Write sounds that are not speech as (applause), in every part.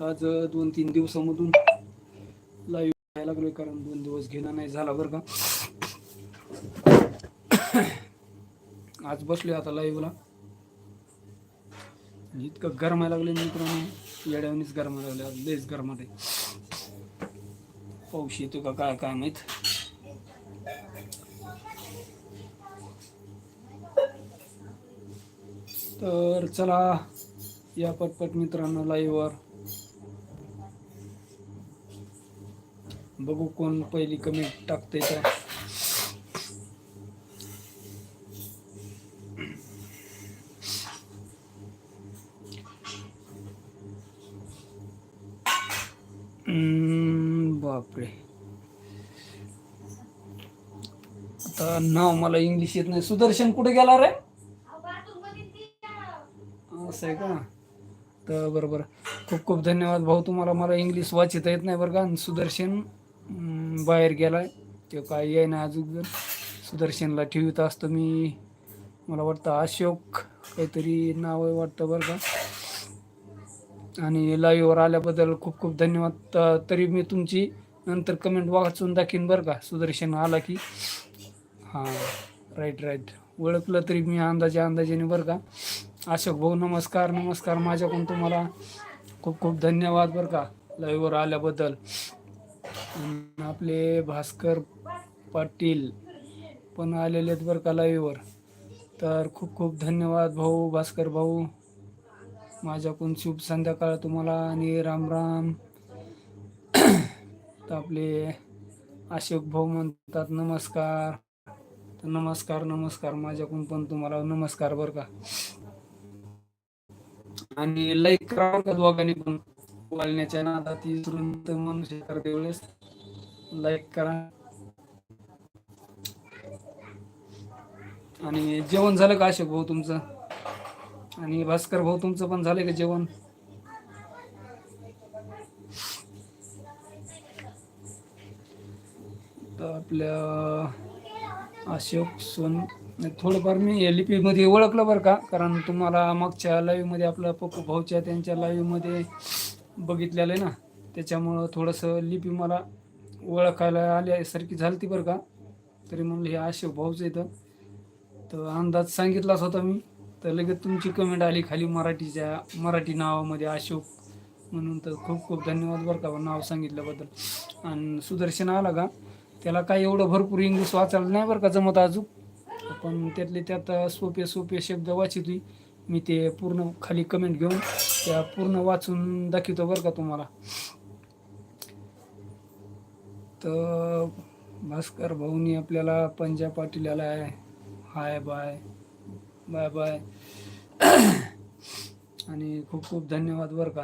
आज दोन तीन दिवसामधून लाईव्ह यायला लागलोय कारण दोन दिवस घेणं नाही झाला बरं का. आज बसलोय आता लाईव्हला इतकं गरमायला लागले मित्रांनो. येड्यावनीच गरमायला लागले आज लयच गरमात आहे. पाऊस येतो का काय काय माहीत? तर चला या पटपट मित्रांनो लाईव्हवर बघू कोण पहिली कमेंट टाकते तर बापरे. आता नाव मला इंग्लिश येत नाही. सुदर्शन कुठे गेला रे? असं आहे का? तर बरोबर. खूप खूप धन्यवाद भाऊ. तुम्हाला मला इंग्लिश वाचिता येत नाही बरं का. आणि सुदर्शन बाहेर गेलाय. ते काय येई ना अजून सुदर्शनला ठेवीत असतो मी. मला वाटतं अशोक काहीतरी नाव आहे वाटतं बरं का. आणि लाईव्हवर आल्याबद्दल खूप खूप धन्यवाद. त- तरी मी तुमची नंतर कमेंट वाचून दाखीन बरं का. सुदर्शन आला की. हां राईट राईट ओळखलं तरी मी अंदाजे अंदाजेने बरं का. अशोक भाऊ नमस्कार नमस्कार. माझ्याकडून तुम्हाला खूप खूप धन्यवाद बरं का. लाईव्हवर आल्याबद्दल. आपले भास्कर पाटील पण आलेले आहेत बरं का लाईव्हवर तर खूप खूप धन्यवाद भाऊ भास्कर भाऊ. माझ्याकडून शुभ संध्याकाळ तुम्हाला आणि राम राम. (coughs) तर आपले अशोक भाऊ म्हणतात नमस्कार. तर नमस्कार नमस्कार. माझ्याकडून पण तुम्हाला नमस्कार बरं का. आणि लाईक करा का दोघांनी पण. बोलण्याच्या नादात विसरून तर मनुष्य करते वेळेस. लाईक करा. आणि जेवण झालं का अशोक भाऊ तुमचं? आणि भास्कर भाऊ तुमचं पण झालं का जेवण? तर आपल्या अशोक सोन थोडंफार मी लिपीमध्ये ओळखलं बरं का कारण तुम्हाला मागच्या लाईव्हमध्ये आपल्या पप्पू भाऊच्या त्यांच्या लाईव्हमध्ये बघितलेलं आहे ना. त्याच्यामुळं थोडंसं लिपी मला ओळखायला आल्यासारखी झाली ती बरं का. तरी म्हणलं हे अशोक भाऊच येतं तर. अंदाज सांगितलाच होता मी. तर लगेच तुमची कमेंट आली खाली मराठीच्या मराठी नावामध्ये अशोक म्हणून तर खूप खूप धन्यवाद बरं का नाव सांगितल्याबद्दल. आणि सुदर्शन आला का त्याला काही एवढं भरपूर इंग्लिश वाचायला नाही बरं का जमत अजून. पण त्यातले त्यात सोपे सोपे शब्द वाचितोय. मी ते पूर्ण खाली कमेंट घेऊन त्या पूर्ण वाचून दाखवतो बरं का तुम्हाला. तर भास्कर भाऊनी आपल्याला पंजाब पाटील आला आहे हाय बाय. Bye bye. आणि खूप खूप धन्यवाद बरं का.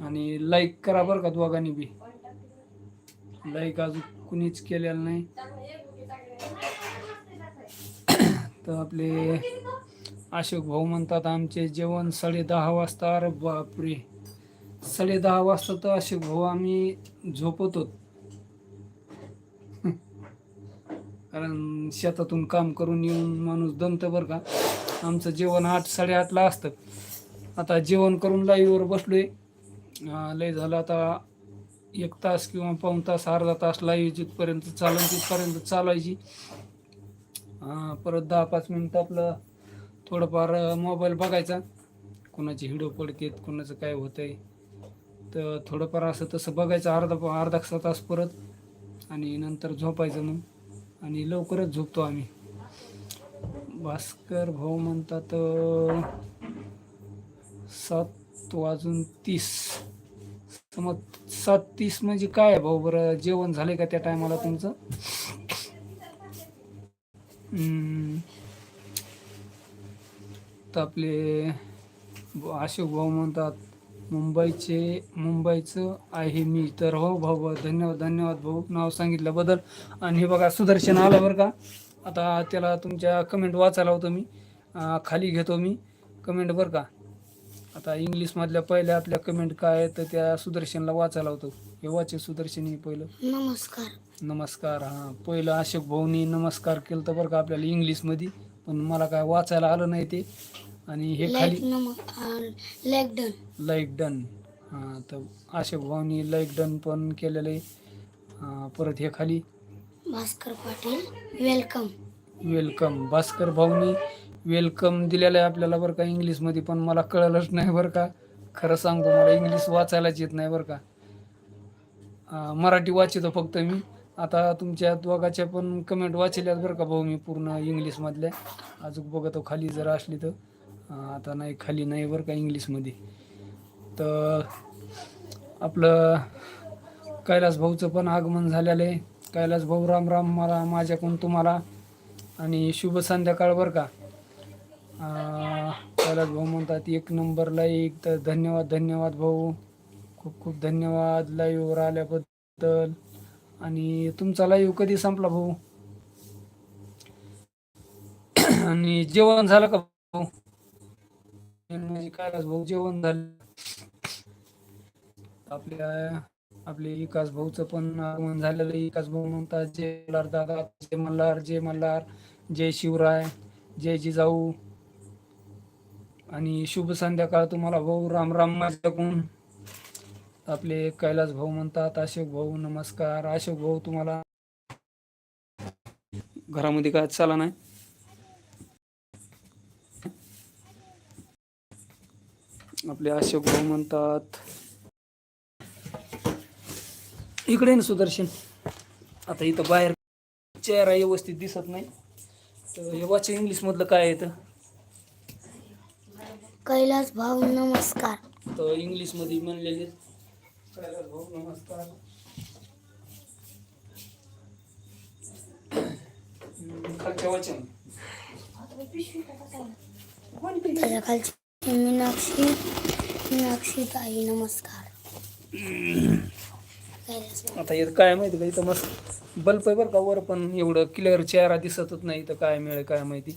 आणि लाईक करा बरं का दोघांनी बी. लाईक अजून कुणीच केलेलं नाही. तर आपले अशोक भाऊ म्हणतात आमचे जेवण साडे दहा वाजता अरे बापरे. साडे दहा वाजता तर अशोक भाऊ आम्ही झोपतो. (laughs) कारण शेतातून काम करून येऊन माणूस दमतं बरं का. आमचं जेवण आठ साडेआठला असतं. आता जेवण करून लाईव्हवर बसलोय. आहे लय झालं आता एक तास किंवा पाऊण तास अर्धा तास लाईव्ह जिथपर्यंत चालून तिथपर्यंत चालायची. परत दहा पाच मिनटं आपलं थोडंफार मोबाईल बघायचा. कोणाचे हिडो पडतात कुणाचं काय होतंय. तर थोडंफार असं तसं बघायचं अर्धा अर्धा एक तास परत. आणि नंतर झोपायचं मग. आणि लवकरच झोपतो आम्ही. भास्कर भाऊ म्हणतात सात वाजून तीस. समज सात तीस म्हणजे काय आहे भाऊ बरं? जेवण झाले का त्या टायमाला तुमचं? आपले अशोक भाऊ म्हणतात मुंबईचे मुंबईचं आहे मी. तर हो भाऊ भाऊ धन्यवाद धन्यवाद भाऊ. नाव सांगितल्याबद्दल. आणि हे बघा सुदर्शन आलं बरं का? आता त्याला तुमच्या कमेंट वाचायला होतं मी. खाली घेतो मी कमेंट बरं का? आता इंग्लिशमधल्या पहिल्या आपल्या कमेंट काय तर त्या सुदर्शनला वाचायला होतं. हे वाचे सुदर्शन हे पहिलं. नमस्कार. नमस्कार हां. पहिलं अशोक भाऊनी नमस्कार केलं तर बरं का आपल्याला इंग्लिशमध्ये पण मला काय वाचायला आलं नाही ते. आणि हे खाली लाईक डन लाईक डन हां तर अशोक भाऊनी लाईक डन पण केलेलं आहे. परत हे खाली. भास्कर पाटील वेलकम वेलकम भास्कर भाऊनी वेलकम दिलेलं आहे आपल्याला बरं का इंग्लिशमध्ये पण मला कळलंच नाही बरं का. खरं सांगतो मला इंग्लिश वाचायलाच येत नाही बरं का. मराठी वाचितो फक्त मी. आता तुमच्या दोघाच्या पण कमेंट वाचल्यात बरं का भाऊ मी पूर्ण इंग्लिशमधल्या. अजून बघतो खाली जर असली तर. आता नाही खाली नाही बरं का इंग्लिशमध्ये. तर आपलं कैलास भाऊचं पण आगमन झालेलं आहे. कैलास भाऊ राम राम मला माझ्याकडून तुम्हाला. आणि शुभ संध्याकाळ बरं का. कैलास भाऊ म्हणतात एक नंबरला एक तर धन्यवाद धन्यवाद भाऊ. खूप खूप धन्यवाद लाईव्हवर आल्याबद्दल. आणि तुमचा लाईव्ह कधी संपला भाऊ? (coughs) आणि जेवण झालं का भाऊ? म्हणजे कैलास भाऊ जेवण झालं. आपल्या आपले विकास भाऊचं पण आगमन झालेलं विकास भाऊ म्हणतात जय मल्हार दादा जय मल्हार जय मल्हार जय शिवराय जय जिजाऊ. आणि शुभ संध्याकाळ तुम्हाला भाऊ. राम राम माझ्याकडून. आपले कैलास भाऊ म्हणतात अशोक भाऊ नमस्कार. अशोक भाऊ तुम्हाला घरामध्ये काय चाला नाही? आपले अशोक भाऊ म्हणतात. इकडे ना सुदर्शन. आता इथं बाहेर चेहरा व्यवस्थित दिसत नाही. तर हे वाच इंग्लिशमधलं काय येतं कैलास भाऊ नमस्कार. तर इंग्लिशमध्ये म्हणलेले कैलास भाऊ नमस्कार. खालच्या वाचन. त्याच्या खालची मीनाक्षी मीनाक्षी ताई नमस्कार. आता येत काय माहिती का? इथं मस्त बल्ब आहे बरं का वर पण एवढं क्लिअर चेहरा दिसतच नाही तर काय मिळेल काय माहिती.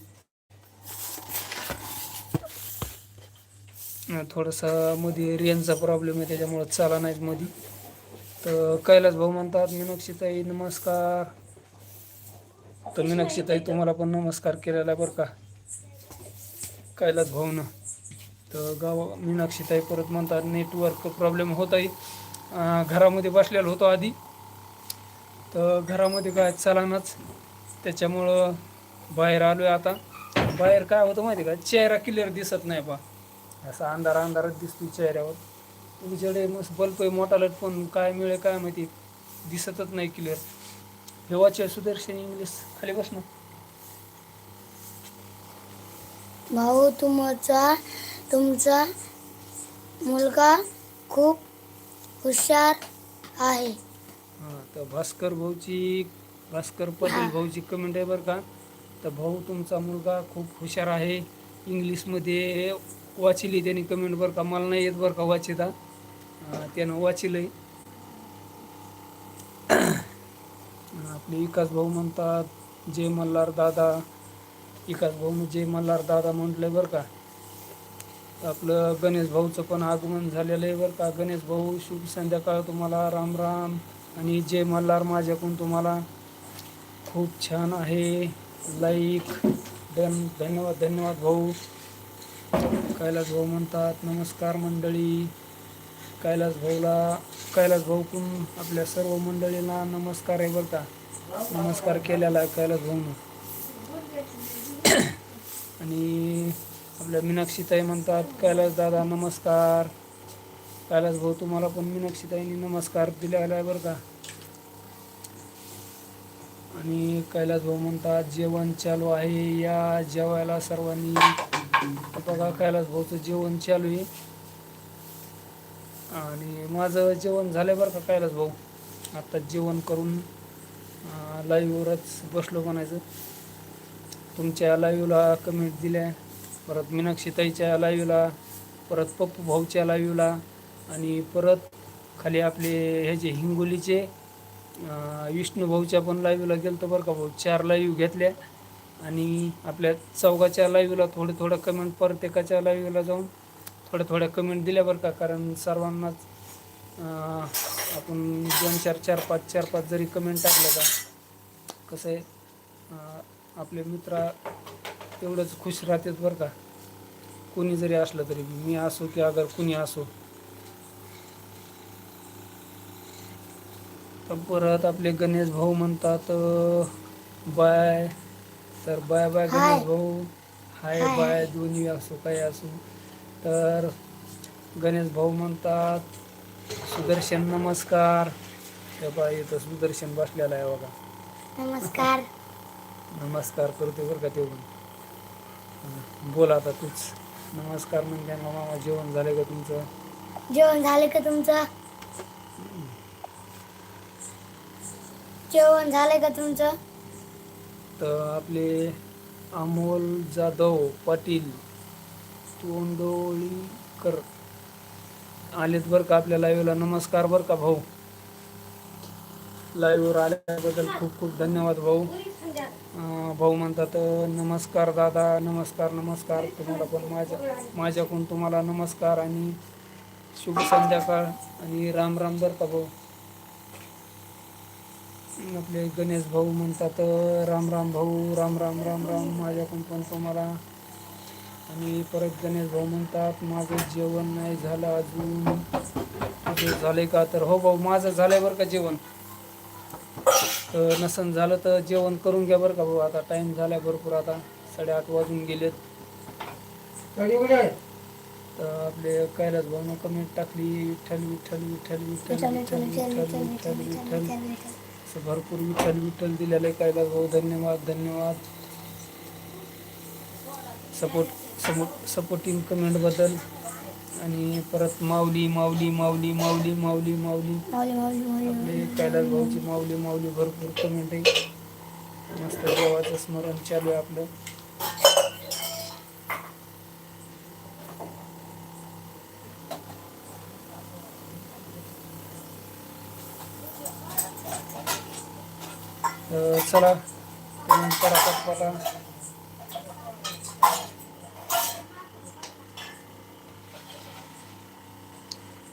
अं, थोडासा मध्ये रेंजचा प्रॉब्लेम आहे त्याच्यामुळं चाला नाहीत मध्ये तर कैलास भाऊ म्हणतात मीनाक्षीताई नमस्कार. तर मीनाक्षीताई तुम्हाला पण नमस्कार केलेला बरं का? कैलास भाऊनं. तर गाव मीनाक्षीताई परत म्हणतात नेटवर्क प्रॉब्लेम होत आहे घरामध्ये बसलेलो होतो आधी. तर घरामध्ये काय चालानच. त्याच्यामुळं बाहेर आलो आहे आता. बाहेर काय होतं माहिती का? चेहरा क्लिअर दिसत नाही बा. असा अंधार अंधारच दिसतो चेहऱ्यावर. उजेडे मस्त बल्ब आहे मोठा लट पण काय मिळे काय माहिती. दिसतच नाही क्लिअर हेवाचे सुदर्शन इंग्लिश खाली बस ना. भाऊ तुमचा तुमचा मुलगा खूप हुशार आहे. हां तर भास्कर भाऊची भास्कर पटेल भाऊची कमेंट आहे बरं का. तर भाऊ तुमचा मुलगा खूप हुशार आहे. इंग्लिशमध्ये वाचिली त्यांनी कमेंट बरं का. मला नाही येत बरं का वाचिता. त्यानं वाचिलं आहे आपले विकास भाऊ म्हणतात जय मल्हार दादा. विकास भाऊ जय मल्हार दादा म्हटलंय बरं का. आपलं गणेश भाऊचं पण आगमन झालेलं आहे बरं का. गणेश भाऊ शुभ संध्याकाळ तुम्हाला. राम राम. आणि जय मल्हार माझ्याकडून तुम्हाला. खूप छान आहे. लाईक धन धन्यवाद धन्यवाद भाऊ. कैलास भाऊ म्हणतात नमस्कार मंडळी. कैलास भाऊला कैलास भाऊ पण आपल्या सर्व मंडळीला नमस्कार आहे बरं का. नमस्कार केलेला आहे कैलास भाऊनं. (coughs) आणि आपल्या मीनाक्षीताई म्हणतात कैलास दादा नमस्कार. कैलास भाऊ तुम्हाला पण मीनाक्षीताईंनी नमस्कार दिलेला आहे बरं का? आणि कैलास भाऊ म्हणतात जेवण चालू आहे या जेवायला सर्वांनी. तर बघा कैलास भाऊचं जेवण चालू आहे. आणि माझं जेवण झालं बरं का कैलास भाऊ? आत्ता जेवण करून लाईव्हवरच बसलो म्हणायचं. तुमच्या लाईव्हला कमेंट दिल्या. परत मीनाक्षीताईच्या लाईव्हला परत पप्पू भाऊच्या लाईव्हला आणि परत खाली आपले हे जे हिंगोलीचे विष्णू भाऊच्या पण लाईव्हला गेलं तर बरं का भाऊ. चार लाईव्ह घेतल्या आणि आपल्या चौघाच्या लाईव्हला थोडं थोडं कमेंट प्रत्येकाच्या लाईव्हला जाऊन थोड्या थोड्या कमेंट दिल्या बरं का. कारण सर्वांनाच आपण दोन चार चार पाच चार पाच जरी कमेंट टाकलं का कसं आहे आपले मित्र तेवढंच खुश राहतेच बरं का. कोणी जरी असलं तरी मी असो की अगर कुणी असो. तर परत आपले गणेश भाऊ म्हणतात बाय. तर बाय बाय गणेश भाऊ. Hi bye. दोन्ही असो काही असो. तर गणेश भाऊ म्हणतात सुदर्शन नमस्कार. येतं सुदर्शन बसलेला आहे बघा. नमस्कार. (laughs) नमस्कार करते बरं का ते बोल आता तूच. नमस्कार म्हणजे मामा जेवण झालं का तुमचं? जेवण झालं का तुमचं? जेवण झालं का तुमचं? तर आपले अमोल जाधव पाटील तोंडोळीकर आलेत बरं का आपल्या लाईव्हला नमस्कार बरं का भाऊ. लाईव्हवर आल्याबद्दल खूप खूप धन्यवाद भाऊ. भाऊ म्हणतात नमस्कार दादा नमस्कार नमस्कार. तुम्हाला पण माझ्या माझ्याकडून तुम्हाला नमस्कार आणि शुभ संध्याकाळ आणि राम राम बरं का भाऊ. आपले गणेश भाऊ म्हणतात राम राम भाऊ राम राम राम राम. माझ्याकडून पण तुम्हाला आणि परत गणेश भाऊ म्हणतात माझं जेवण नाही झालं अजून. झालं का? तर हो भाऊ माझं झालं बरं का जेवण. तर नसन झालं तर जेवण करून घ्या बरं का भाऊ आता टाईम झालाय भरपूर आता साडेआठ वाजून गेलेत तर आपले कैलास भाऊनं कमेंट टाकली विठ्ठल विठ्ठल विठ्ठल विठ्ठल विठ्ठल विठ्ठल विठ्ठल विठ्ठल असं भरपूर विठ्ठल विठ्ठल दिलेलं आहे कैलास भाऊ धन्यवाद धन्यवाद सपोर्ट सपोर्ट सपोर्टिंग कमेंटबद्दल आणि परत माऊली माऊली माऊली माऊली माऊली माऊली. माऊली माऊली माऊली आपले कैलास भाऊची माऊली माऊली भरपूर कमेंट आहे. मस्त देवाचं स्मरण चालू आहे आपलं. चला कमेंट करा पटपटा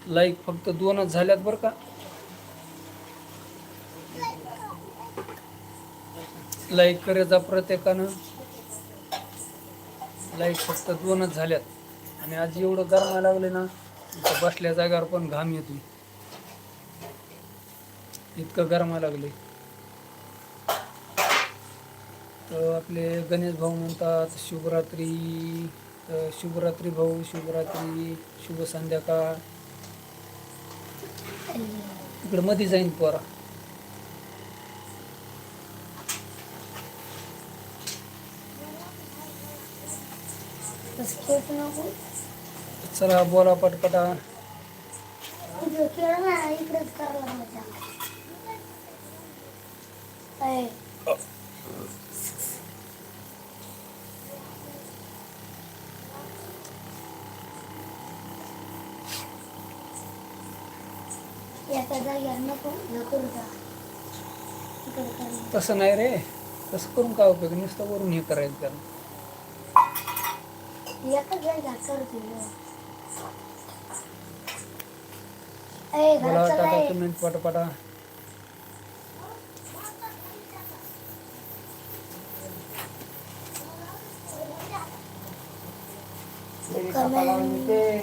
लाईक फक्त दोनच झाल्यात बरं का? लाईक करायचा प्रत्येकानं. लाईक फक्त दोनच झाल्यात. आणि आज एवढं गरमा लागले ना इथं बसल्या जागेवर पण घाम येतो इतकं गरमा लागले तर आपले गणेश भाऊ म्हणतात शुभरात्री. शुभरात्री भाऊ शुभरात्री. शुभ संध्याकाळ. इकडे मध्ये जाईन पोरा. चला बोला पटपटा. इकडेच करायला मजा ए, एका जागेवर नको हे करू का इकडे कर तसं नाही रे. तसं करून काय उपयोग? नुसतं वरून हे करायचं त्याला एका जागेवर करतो ए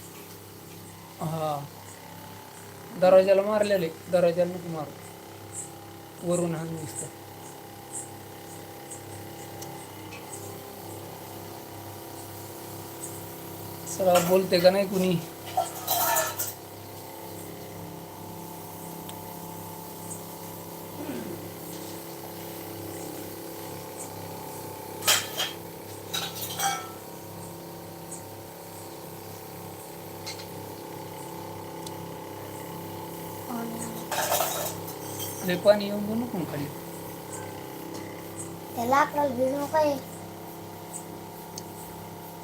हा. दरवाजाला मारलेले दरवाजाला नको मार. वरून हा नुसतं चला बोलते का नाही कुणी? पाणी येऊन देऊ नको ना खाली? त्या लाकडाला भिजू काय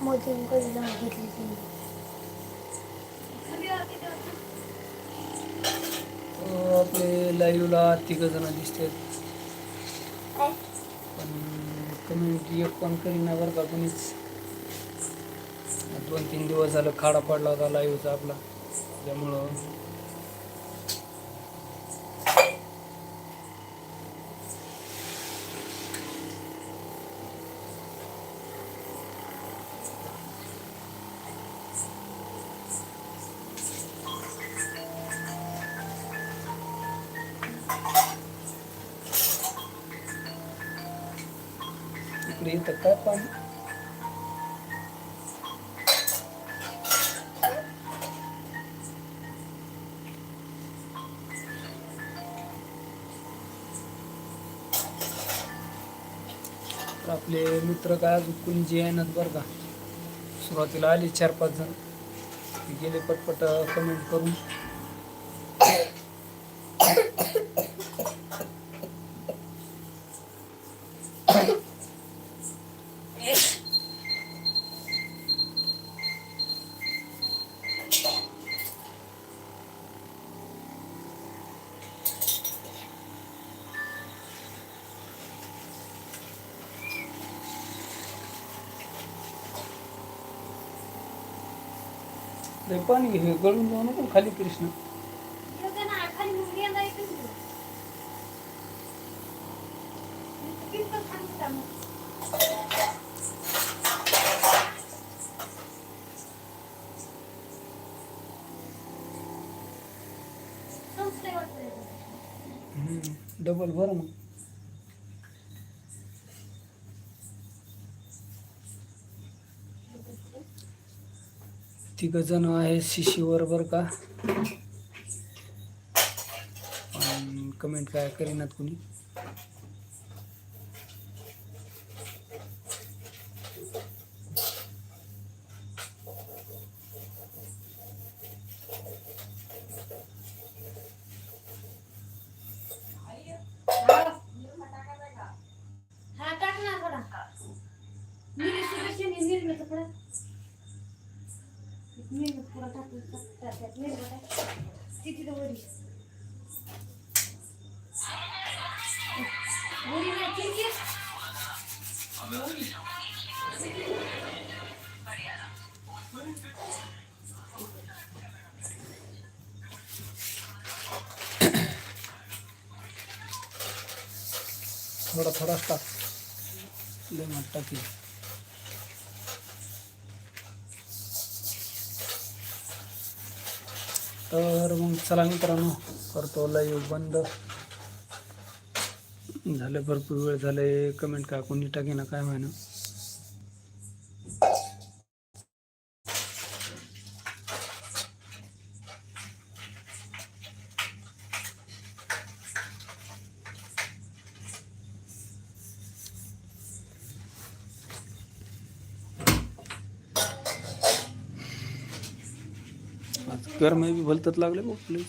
मोदींकडे जाऊन घेतली ती? आपले लाईव्हला तिघ जण दिसतात. काय? पण कम्युनिटी एक पण करीना बरं का कोणीच? दोन तीन दिवस झालं खाडा पडला होता लाईव्हचा आपला. त्यामुळं इकडे पण. तर आपले मित्र काय अजून जे आहे ना बरं का? सुरुवातीला आले चार पाच जण. गेले पटपट कमेंट करून. लय पाणी हे गळून जाऊ नको खाली कृष्ण. इकडं काय ना. तिघ जण आहे शिशीवर बर का. कमेंट काय करीनात कुणी? थोडा थोड़ा टाक लय मग तो तर मग चला मित्रांनो करतो लाईव्ह बंद। भरपूर वे कमेंट का कोणी टाके ना काय माहिती आज गरम आहे बी भलतच लागले बघ प्लीज